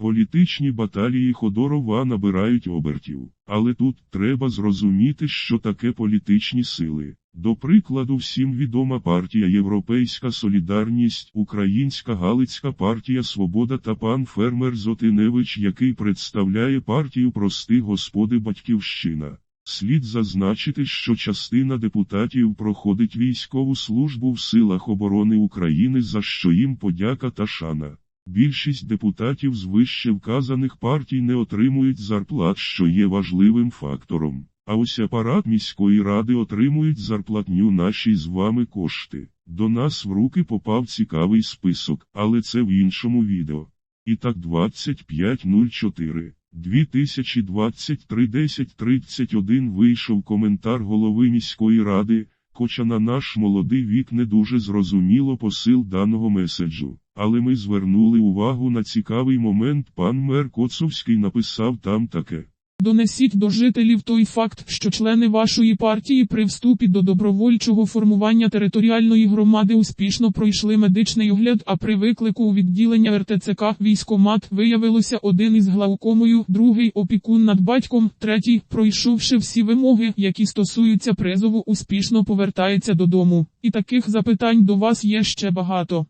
Політичні баталії Ходорова набирають обертів, але тут треба зрозуміти, що таке політичні сили. До прикладу, всім відома партія Європейська Солідарність, Українська Галицька партія Свобода та пан фермер Зотиневич, який представляє партію простих господи Батьківщина. Слід зазначити, що частина депутатів проходить військову службу в силах оборони України, за що їм подяка та шана. Більшість депутатів з вище вказаних партій не отримують зарплат, що є важливим фактором. А ось апарат міської ради отримують зарплатню наші з вами кошти. До нас в руки попав цікавий список, але це в іншому відео. І так 25.04. 2023 1031 вийшов коментар голови міської ради, хоча на наш молодий вік не дуже зрозуміло посил даного меседжу. Але ми звернули увагу на цікавий момент. Пан мер Коцовський написав там таке. Донесіть до жителів той факт, що члени вашої партії при вступі до добровольчого формування територіальної громади успішно пройшли медичний огляд, а при виклику у відділення РТЦК військомат виявилося один із глаукомою, другий опікун над батьком, третій, пройшовши всі вимоги, які стосуються призову, успішно повертається додому. І таких запитань до вас є ще багато.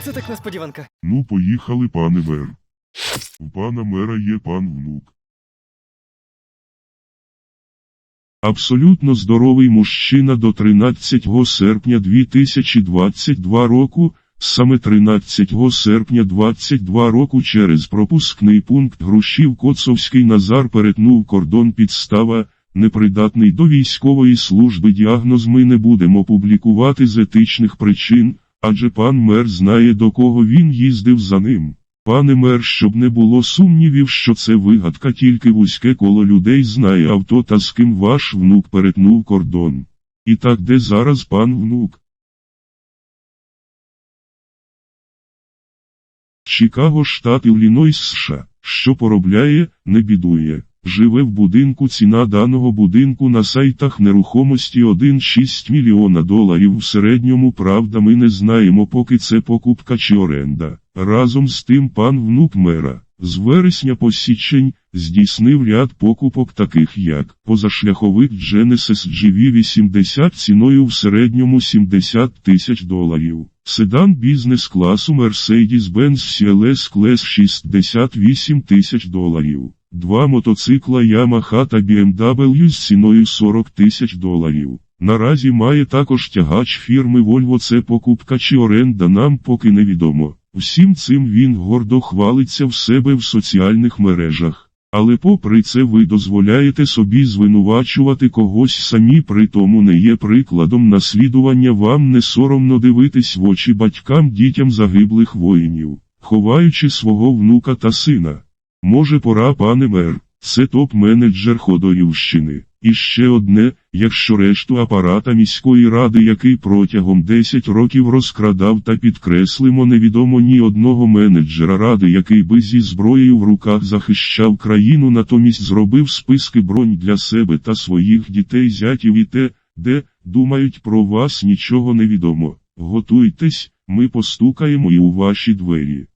Оце так несподіванка. Ну, поїхали, пане мер. У пана мера є пан внук. Абсолютно здоровий мужчина до 13 серпня 2022 року, саме 13 серпня 22 року через пропускний пункт Грушів Коцовський Назар перетнув кордон підстава, непридатний до військової служби діагноз ми не будемо публікувати з етичних причин, адже пан мер знає до кого він їздив за ним. Пане мер, щоб не було сумнівів, що це вигадка, тільки вузьке коло людей знає авто та з ким ваш внук перетнув кордон. І так де зараз пан внук? Чикаго, штат Іллінойс, США. Що поробляє, не бідує. Живе в будинку ціна даного будинку на сайтах нерухомості 1,6 мільйона доларів в середньому правда ми не знаємо поки це покупка чи оренда. Разом з тим пан внук мера з вересня по січень здійснив ряд покупок таких як позашляховик Genesis GV80 ціною в середньому 70 тисяч доларів. Седан бізнес-класу Mercedes-Benz CLS Class 68 тисяч доларів. Два мотоцикла Yamaha та BMW з ціною 40 тисяч доларів. Наразі має також тягач фірми Volvo це покупка чи оренда нам поки невідомо. Всім цим він гордо хвалиться в себе в соціальних мережах. Але попри це ви дозволяєте собі звинувачувати когось самі при тому не є прикладом наслідування вам не соромно дивитись в очі батькам дітям загиблих воїнів, ховаючи свого внука та сина. Може пора, пане мер, це топ-менеджер Ходорівщини. І ще одне, якщо решту апарата міської ради, який протягом 10 років розкрадав та підкреслимо невідомо ні одного менеджера ради, який би зі зброєю в руках захищав країну, натомість зробив списки бронь для себе та своїх дітей зятів і те, де, думають про вас нічого не відомо. Готуйтесь, ми постукаємо і у ваші двері.